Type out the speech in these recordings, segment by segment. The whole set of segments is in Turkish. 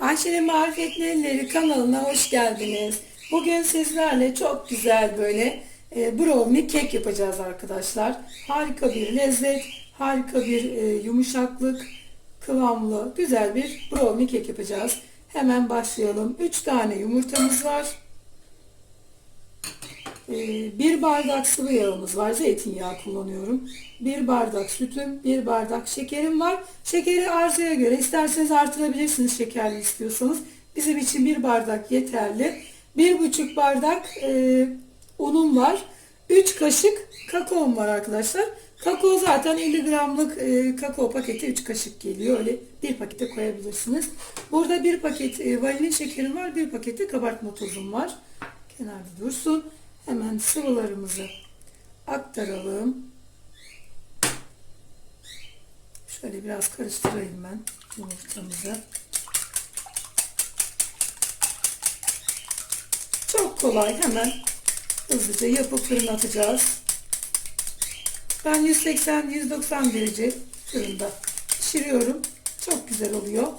Ayşe'nin Marifetli Elleri kanalına hoş geldiniz. Bugün sizlerle çok güzel böyle e, brownie kek yapacağız arkadaşlar. Harika bir lezzet, harika bir e, yumuşaklık, kıvamlı, güzel bir brownie kek yapacağız. Hemen başlayalım. 3 tane yumurtamız var. E, bir bardak sıvı yağımız var. Zeytinyağı kullanıyorum. Bir bardak sütüm, bir bardak şekerim var. Şekeri arzuya göre isterseniz artırabilirsiniz şekerli istiyorsanız. Bizim için bir bardak yeterli. Bir buçuk bardak e, unum var. 3 kaşık kakaom var arkadaşlar. Kakao zaten 50 gramlık e, kakao paketi 3 kaşık geliyor. Öyle bir pakete koyabilirsiniz. Burada bir paket e, vanilin şekerim var. Bir paket de kabartma tozum var. Kenarda dursun. Hemen sıvılarımızı aktaralım. Şöyle biraz karıştırayım ben yumurtamızı. Çok kolay hemen hızlıca yapıp fırına atacağız. Ben 180-190 derece fırında pişiriyorum. Çok güzel oluyor.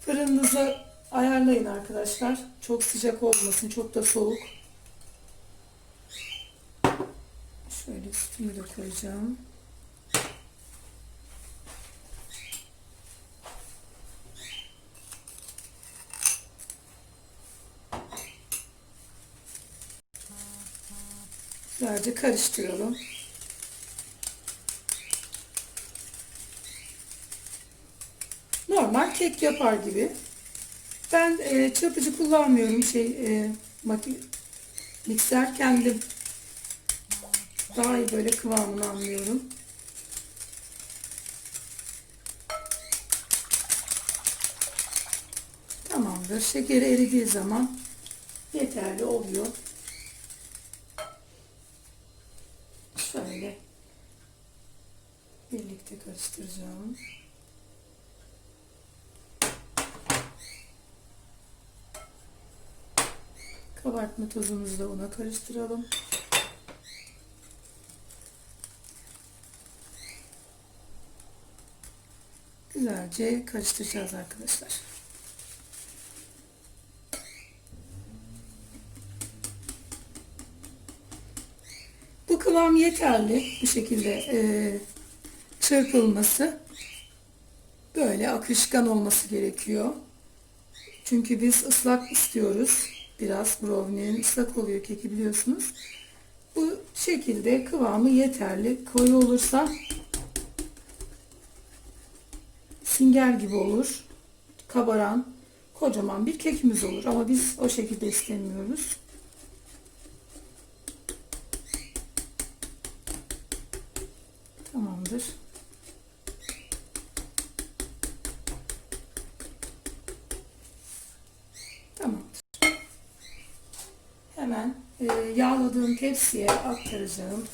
Fırınınızı ayarlayın arkadaşlar. Çok sıcak olmasın, çok da soğuk. Şöyle sütümü de koyacağım. Güzelce karıştıralım. Normal kek yapar gibi. Ben e, çırpıcı kullanmıyorum şey e, mikser kendim daha iyi böyle kıvamını anlıyorum. Tamamdır. Şekeri eridiği zaman yeterli oluyor. Şöyle birlikte karıştıracağım. Kabartma tozumuzu da una karıştıralım. Güzelce karıştıracağız arkadaşlar. Bu kıvam yeterli. Bu şekilde e, çırpılması. Böyle akışkan olması gerekiyor. Çünkü biz ıslak istiyoruz. Biraz brownie'nin ıslak oluyor keki biliyorsunuz. Bu şekilde kıvamı yeterli. Koyu olursa sünger gibi olur. Kabaran, kocaman bir kekimiz olur. Ama biz o şekilde istemiyoruz. Tamamdır. Tamamdır. Hemen e, yağladığım tepsiye aktaracağım.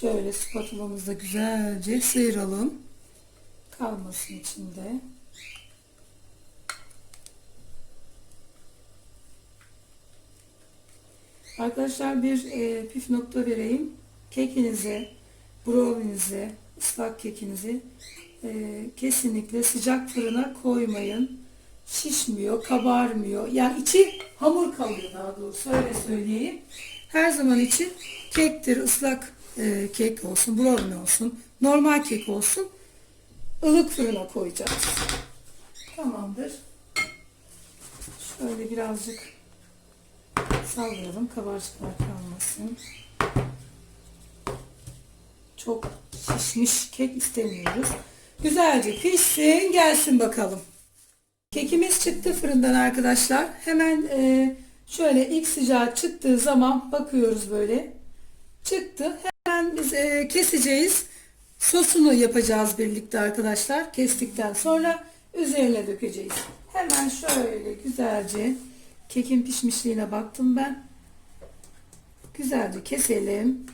Şöyle spatulamızda güzelce sıyıralım. Kalmasın içinde. Arkadaşlar bir e, püf nokta vereyim. Kekinizi, brownie'nizi, ıslak kekinizi e, kesinlikle sıcak fırına koymayın. Şişmiyor, kabarmıyor. Yani içi hamur kalıyor daha doğrusu öyle söyleyeyim. Her zaman için kektir, ıslak e, kek olsun, brownie olsun, normal kek olsun. ılık fırına koyacağız. Tamamdır. Şöyle birazcık sallayalım kabarcıklar kalmasın. Çok şişmiş kek istemiyoruz. Güzelce pişsin gelsin bakalım. Kekimiz çıktı fırından arkadaşlar. Hemen e, şöyle ilk sıcağı çıktığı zaman bakıyoruz böyle. Çıktı. Biz e, keseceğiz. Sosunu yapacağız birlikte arkadaşlar. Kestikten sonra üzerine dökeceğiz. Hemen şöyle güzelce kekin pişmişliğine baktım ben. Güzelce keselim.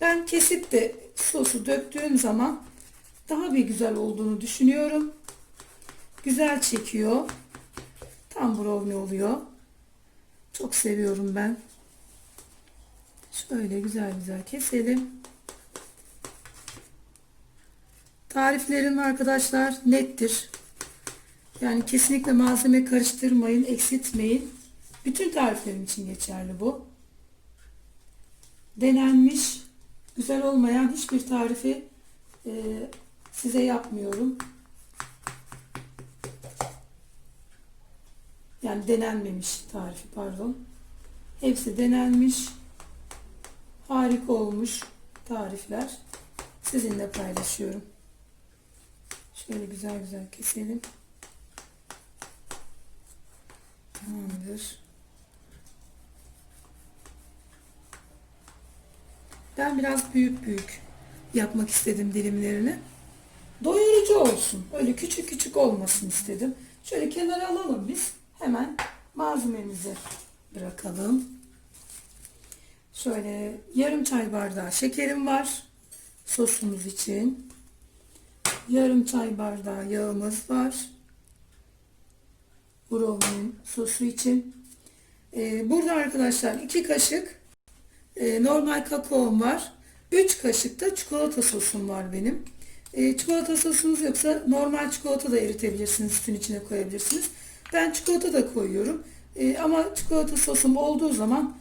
Ben kesip de sosu döktüğüm zaman daha bir güzel olduğunu düşünüyorum. Güzel çekiyor. Tam brownie oluyor. Çok seviyorum ben. Şöyle güzel güzel keselim. Tariflerim arkadaşlar nettir. Yani kesinlikle malzeme karıştırmayın, eksiltmeyin. Bütün tariflerim için geçerli bu. Denenmiş, güzel olmayan hiçbir tarifi e, size yapmıyorum. Yani denenmemiş tarifi pardon. Hepsi denenmiş. Harika olmuş tarifler. Sizinle paylaşıyorum. Şöyle güzel güzel keselim. Tamamdır. Ben biraz büyük büyük yapmak istedim dilimlerini. Doyurucu olsun. Öyle küçük küçük olmasın istedim. Şöyle kenara alalım biz. Hemen malzememizi bırakalım. Şöyle yarım çay bardağı şekerim var. Sosumuz için. Yarım çay bardağı yağımız var. Brownie sosu için. Ee, burada arkadaşlar 2 kaşık e, normal kakaom var. 3 kaşık da çikolata sosum var benim. E, çikolata sosunuz yoksa normal çikolata da eritebilirsiniz. Sütün içine koyabilirsiniz. Ben çikolata da koyuyorum. E, ama çikolata sosum olduğu zaman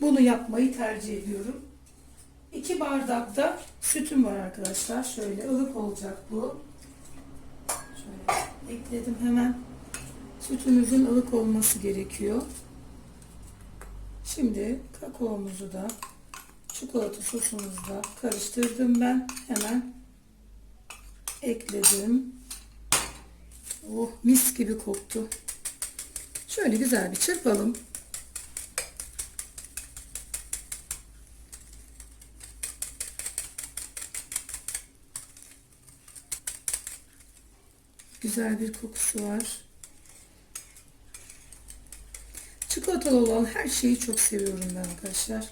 bunu yapmayı tercih ediyorum. 2 bardak da sütüm var arkadaşlar. Şöyle ılık olacak bu. Şöyle ekledim hemen. Sütümüzün ılık olması gerekiyor. Şimdi kakaomuzu da çikolata sosumuzu da karıştırdım ben. Hemen ekledim. Oh mis gibi koktu. Şöyle güzel bir çırpalım. Güzel bir kokusu var. Çikolatalı olan her şeyi çok seviyorum ben arkadaşlar.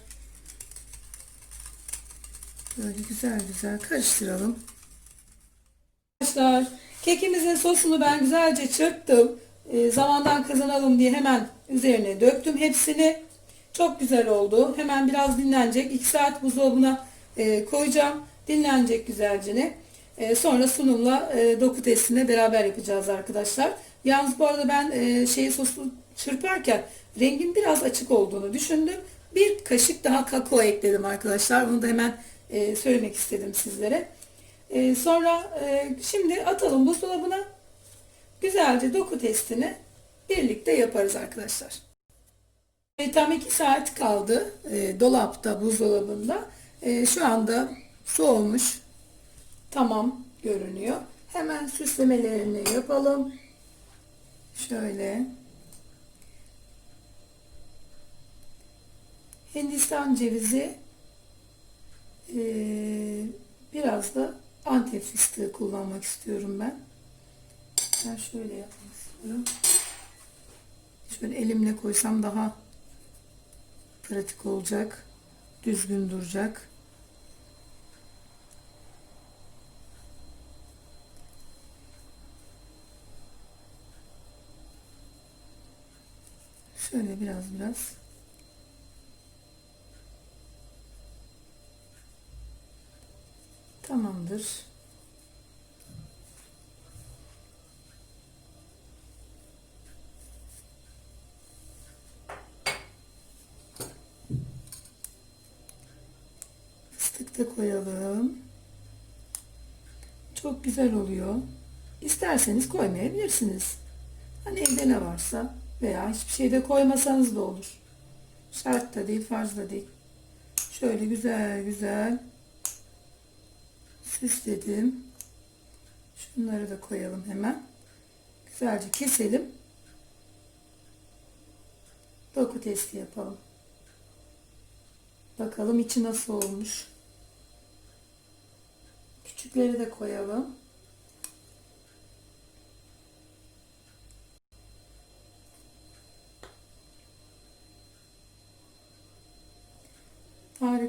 Böyle güzel güzel karıştıralım. Arkadaşlar kekimizin sosunu ben güzelce çırptım. E, zamandan kazanalım diye hemen üzerine döktüm hepsini. Çok güzel oldu. Hemen biraz dinlenecek. 2 saat buzdolabına e, koyacağım. Dinlenecek güzelce. E, sonra sunumla e, doku testine beraber yapacağız arkadaşlar. Yalnız bu arada ben e, şeyi sosu çırparken rengin biraz açık olduğunu düşündüm. Bir kaşık daha kakao ekledim arkadaşlar. Bunu da hemen e, söylemek istedim sizlere. Sonra şimdi atalım buzdolabına. Güzelce doku testini birlikte yaparız arkadaşlar. E, tam 2 saat kaldı e, dolapta, buzdolabında. E, şu anda soğumuş. Tamam görünüyor. Hemen süslemelerini yapalım. Şöyle. Hindistan cevizi e, biraz da antep fıstığı kullanmak istiyorum ben. Ben şöyle yapmak istiyorum. Şöyle elimle koysam daha pratik olacak. Düzgün duracak. Şöyle biraz biraz. Tamamdır. Fıstık da koyalım. Çok güzel oluyor. İsterseniz koymayabilirsiniz. Hani evde ne varsa veya hiçbir şey de koymasanız da olur. Şart da değil, farz da değil. Şöyle güzel güzel süsledim. Şunları da koyalım hemen. Güzelce keselim. Doku testi yapalım. Bakalım içi nasıl olmuş. Küçükleri de koyalım.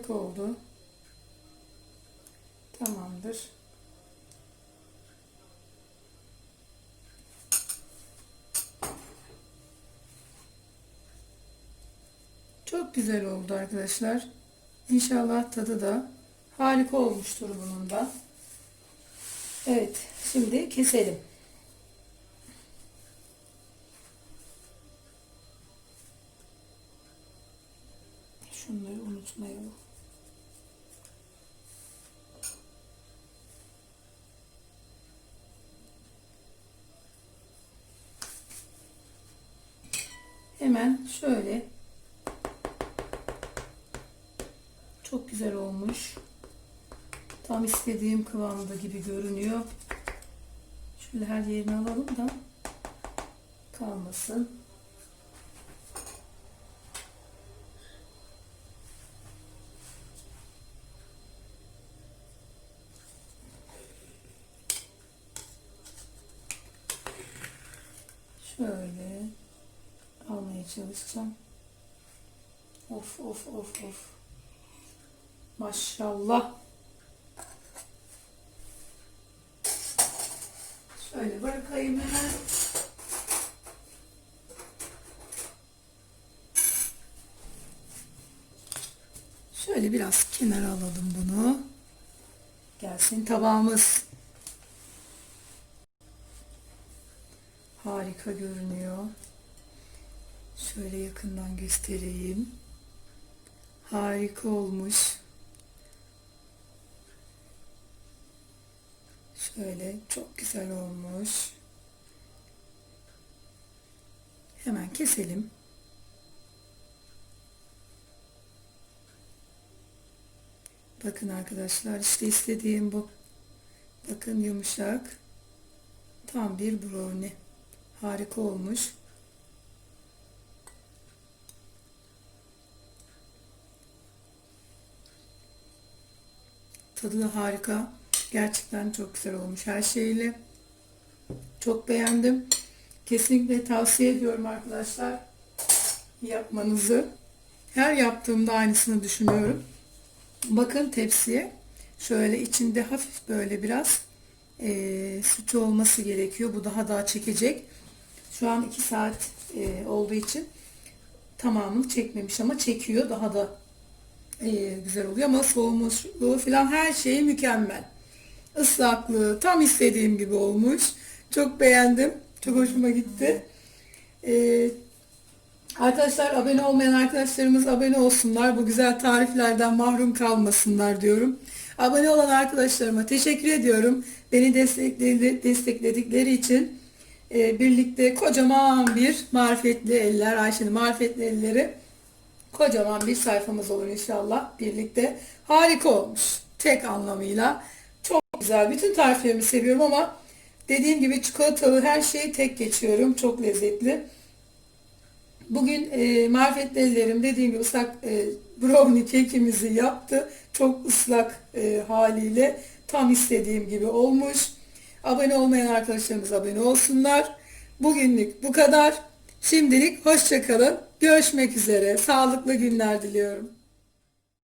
Harika oldu. Tamamdır. Çok güzel oldu arkadaşlar. İnşallah tadı da harika olmuştur bunun da. Evet, şimdi keselim. Şunları unutmayalım. Hemen şöyle çok güzel olmuş. Tam istediğim kıvamda gibi görünüyor. Şöyle her yerini alalım da kalmasın. Şöyle almaya çalışacağım. Of of of of. Maşallah. Şöyle bırakayım hemen. Şöyle biraz kenara alalım bunu. Gelsin tabağımız. Harika görünüyor. Şöyle yakından göstereyim. Harika olmuş. Şöyle çok güzel olmuş. Hemen keselim. Bakın arkadaşlar işte istediğim bu. Bakın yumuşak. Tam bir brownie. Harika olmuş. Tadı da harika. Gerçekten çok güzel olmuş her şeyle. Çok beğendim. Kesinlikle tavsiye ediyorum arkadaşlar. Yapmanızı. Her yaptığımda aynısını düşünüyorum. Bakın tepsiye. Şöyle içinde hafif böyle biraz e, sütü olması gerekiyor. Bu daha daha çekecek. Şu an 2 saat e, olduğu için tamamını çekmemiş ama çekiyor. Daha da e, güzel oluyor ama soğumuşluğu falan her şeyi mükemmel. Islaklığı tam istediğim gibi olmuş. Çok beğendim. Çok hoşuma gitti. E, arkadaşlar abone olmayan arkadaşlarımız abone olsunlar. Bu güzel tariflerden mahrum kalmasınlar diyorum. Abone olan arkadaşlarıma teşekkür ediyorum. Beni destekledi, destekledikleri için e, birlikte kocaman bir marifetli eller, Ayşe'nin marifetli elleri kocaman bir sayfamız olur inşallah birlikte. Harika olmuş. Tek anlamıyla. Çok güzel. Bütün tariflerimi seviyorum ama dediğim gibi çikolatalı her şeyi tek geçiyorum. Çok lezzetli. Bugün e, marifetli ellerim dediğim gibi ıslak e, brownie kekimizi yaptı. Çok ıslak e, haliyle tam istediğim gibi olmuş. Abone olmayan arkadaşlarımız abone olsunlar. Bugünlük bu kadar. Şimdilik hoşçakalın. Görüşmek üzere. Sağlıklı günler diliyorum.